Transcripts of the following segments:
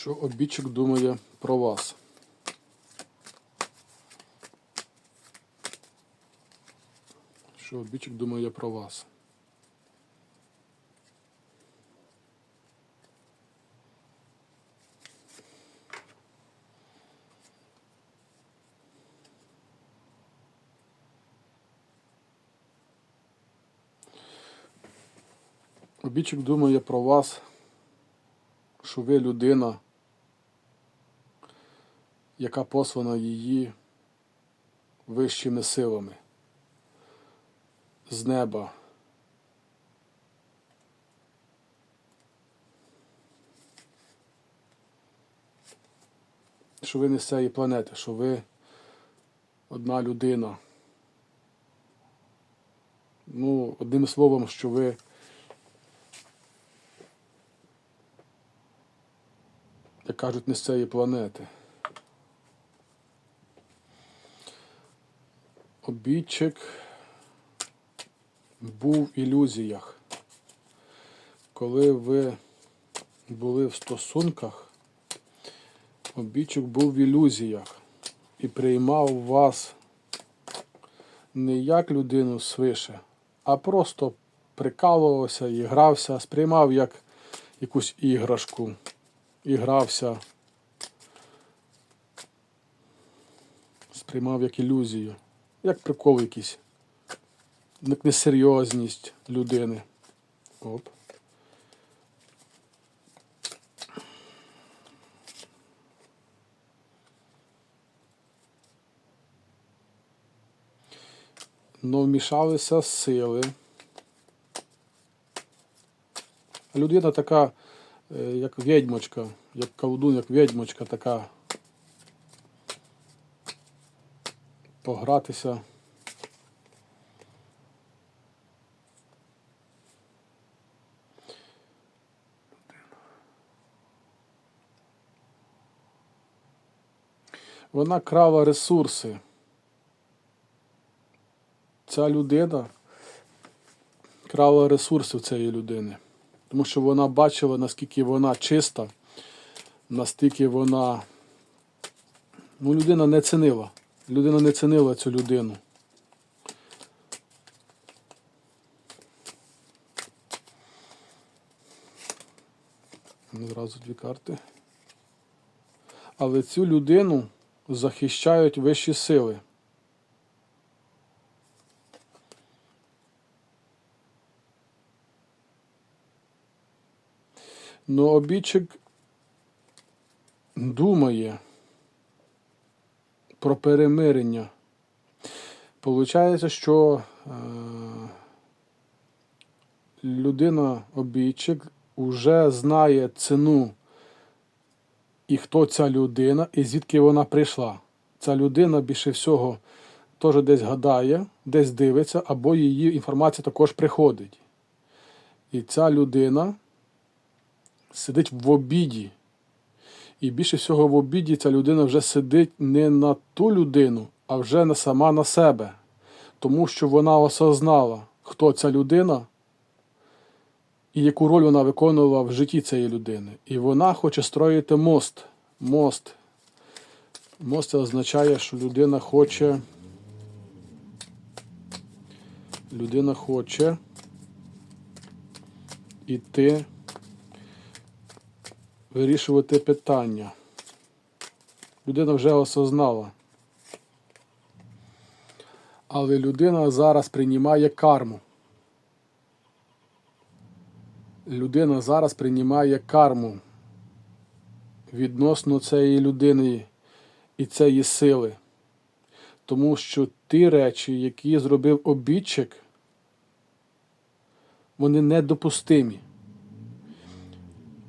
Що обідчик думає про вас? Що обідчик думає про вас? Обідчик думає про вас, що ви людина, яка послана її вищими силами з неба. Що ви не з цієї планети, що ви одна людина. Ну, одним словом, що ви як кажуть, не з цієї планети. Обідчик був в ілюзіях. Коли ви були в стосунках, обідчик був в ілюзіях і приймав вас не як людину свише, а просто прикалувався і грався, сприймав як якусь іграшку і грався, сприймав як ілюзію, як прикол якийсь, як несерйозність людини. Оп. Но вмішалися сили. Людина така, е, як відьмочка, як колдун, як відьмочка така. Погратися. Вона крала ресурси. Ця людина крала ресурси цієї людини. Тому що вона бачила, наскільки вона чиста, наскільки вона. Ну, людина не цінила. Людина не цінила цю людину. Одразу дві карти. Але цю людину захищають вищі сили. Но обідчик думає про перемирення. Получається, що е, людина обідчик вже знає ціну і хто ця людина, і звідки вона прийшла. Ця людина більше всього теж десь гадає, десь дивиться, або її інформація також приходить. І ця людина сидить в обіді. І більше всього в обіді ця людина вже сидить не на ту людину, а вже не сама на себе. Тому що вона осознала, хто ця людина і яку роль вона виконувала в житті цієї людини. І вона хоче строїти мост. Мост. Мост це означає, що людина хоче. Людина хоче іти вирішувати питання. Людина вже осознала. Але людина зараз приймає карму. Людина зараз приймає карму відносно цієї людини і цієї сили. Тому що ті речі, які зробив обідчик, вони недопустимі.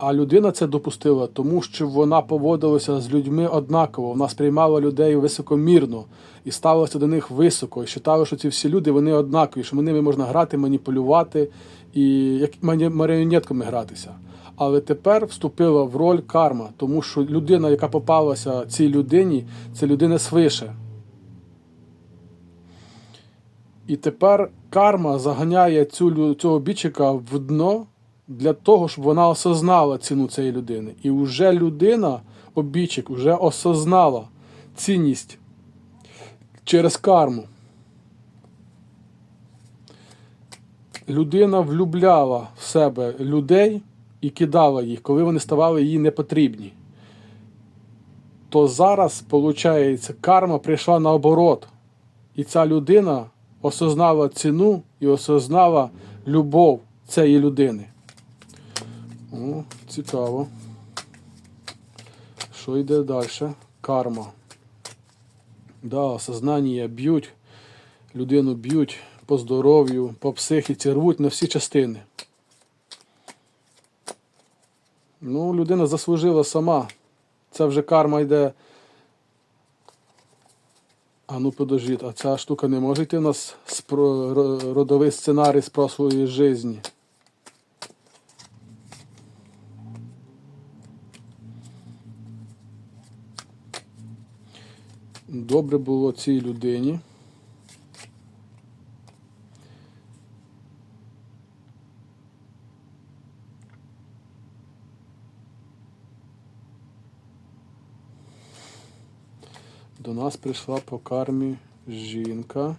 А людина це допустила, тому що вона поводилася з людьми однаково, вона сприймала людей високомірно і ставилася до них високо, і вважала, що ці всі люди вони однакові, що ними можна грати, маніпулювати і як маріонетками гратися. Але тепер вступила в роль карма, тому що людина, яка попалася цій людині, це людина свише. І тепер карма заганяє цю, цього бічика в дно для того, щоб вона осознала ціну цієї людини. І вже людина, обічик, вже осознала цінність через карму. Людина влюбляла в себе людей і кидала їх, коли вони ставали їй непотрібні. То зараз, виходить, карма прийшла наоборот. І ця людина осознала ціну і осознала любов цієї людини. О, цікаво. Що йде далі? Карма. Да, осознання б'ють, людину б'ють по здоров'ю, по психіці, рвуть на всі частини. Ну, людина заслужила сама. Це вже карма йде. А ну подождіть, а ця штука не може йти у нас з родовий сценарій з прошлої житті. Добре було цій людині. До нас прийшла по кармі жінка.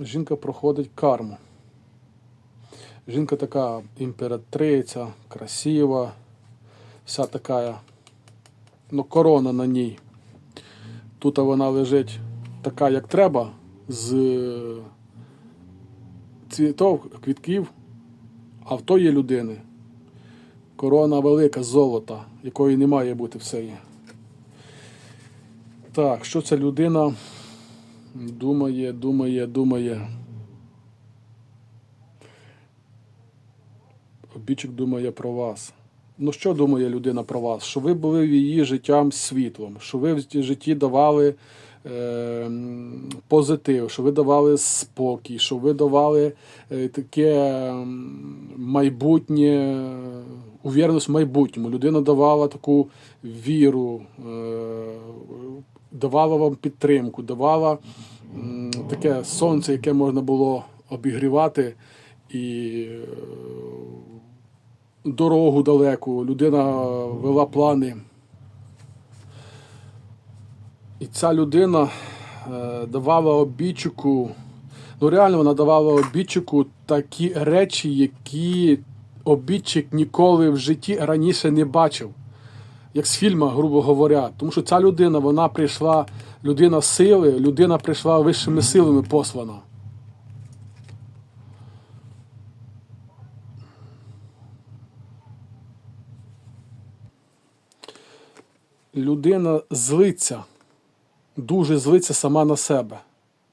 Жінка проходить карму. Жінка така імператриця, красива, вся така, ну, корона на ній. Тут вона лежить така, як треба, з цвітов, квітків, а в тої людини корона велика золота, якої не має бути все є. Так, що ця людина думає, думає, думає. Обічик думає про вас. Ну, що думає людина про вас? Що ви були в її життям світлом, що ви в житті давали е, позитив, що ви давали спокій, що ви давали е, таке майбутнє, увірність в майбутньому. Людина давала таку віру, е, давала вам підтримку, давала м, таке сонце, яке можна було обігрівати і е, дорогу далеку. Людина вела плани. І ця людина е, давала обідчику, ну реально вона давала обідчику такі речі, які обідчик ніколи в житті раніше не бачив. Як з фільму, грубо говоря. Тому що ця людина, вона прийшла, людина сили, людина прийшла вищими силами послана. Людина злиться, дуже злиться сама на себе.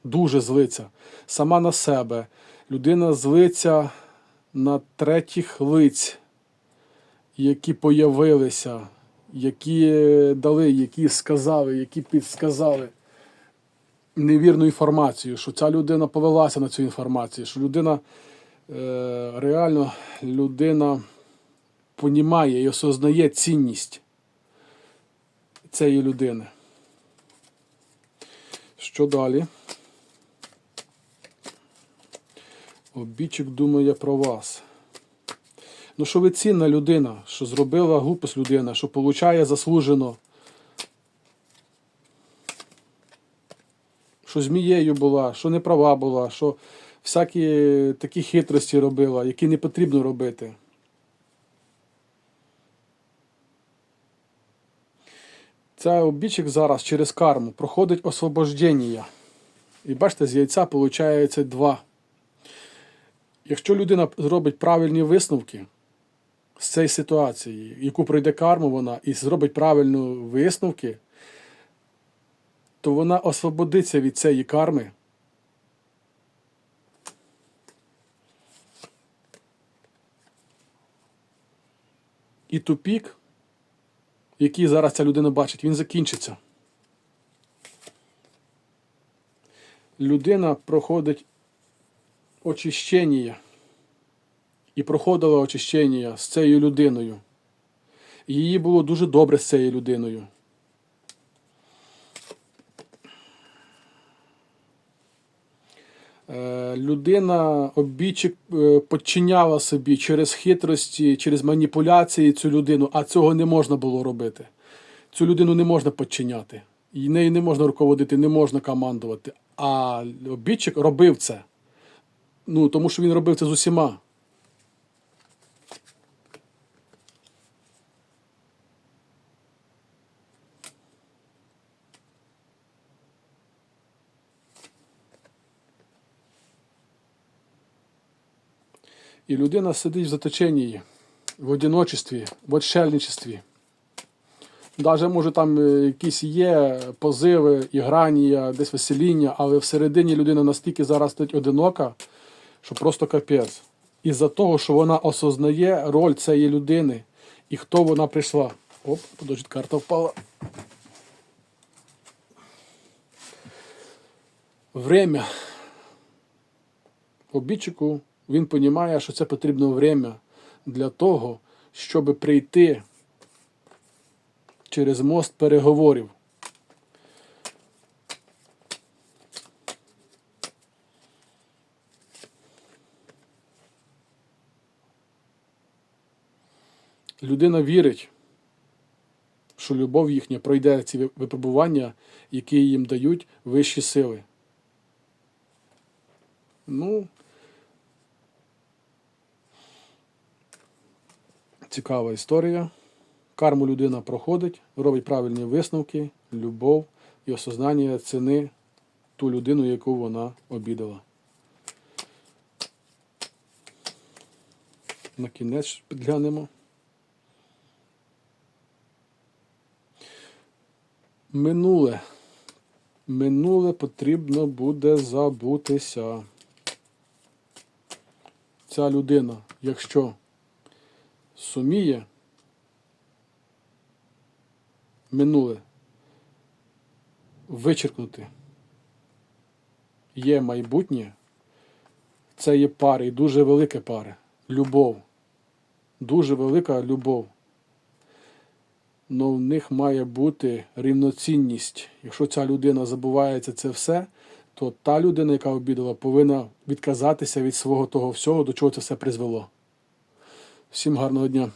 Дуже злиться сама на себе. Людина злиться на третіх лиць, які появилися, які дали, які сказали, які підсказали невірну інформацію, що ця людина повелася на цю інформацію, що людина е, реально людина понімає і осознає цінність цієї людини. Що далі? Обічик думає про вас. Ну, що ви цінна людина, що зробила глупость людина, що получає заслужено. Що змією була, що неправа була, що всякі такі хитрості робила, які не потрібно робити. Ця обічик зараз через карму проходить освобождення. І бачите, з яйця виходить два. Якщо людина зробить правильні висновки з цієї ситуації, яку пройде карму вона, і зробить правильні висновки, то вона освободиться від цієї карми. І тупік, який зараз ця людина бачить, він закінчиться. Людина проходить очищення і проходила очищення з цією людиною. Їй було дуже добре з цією людиною. Людина, обічик подчиняла підчиняла собі через хитрості, через маніпуляції цю людину, а цього не можна було робити. Цю людину не можна підчиняти. І нею не можна руководити, не можна командувати. А обідчик робив це. Ну, тому що він робив це з усіма. І людина сидить в заточенні, в одиночестві, в отшельничестві. Даже може там е, якісь є позиви, іграння, десь весеління, але всередині людина настільки зараз стоїть одинока, що просто капець. Із-за того, що вона осознає роль цієї людини і хто вона прийшла. Оп, подождіть, карта впала. Время. Обідчику він розуміє, що це потрібно время для того, щоб прийти через мост переговорів. Людина вірить, що любов їхня пройде ці випробування, які їм дають вищі сили. Ну, цікава історія. Карму людина проходить, робить правильні висновки, любов і осознання ціни ту людину, яку вона обідала. На кінець підглянемо. Минуле. Минуле потрібно буде забутися. Ця людина, якщо суміє минуле вичеркнути, є майбутнє, це є пари, і дуже велике пари. Любов. Дуже велика любов. Но в них має бути рівноцінність. Якщо ця людина забувається це все, то та людина, яка обідала, повинна відказатися від свого того всього, до чого це все призвело. Всім гарного дня!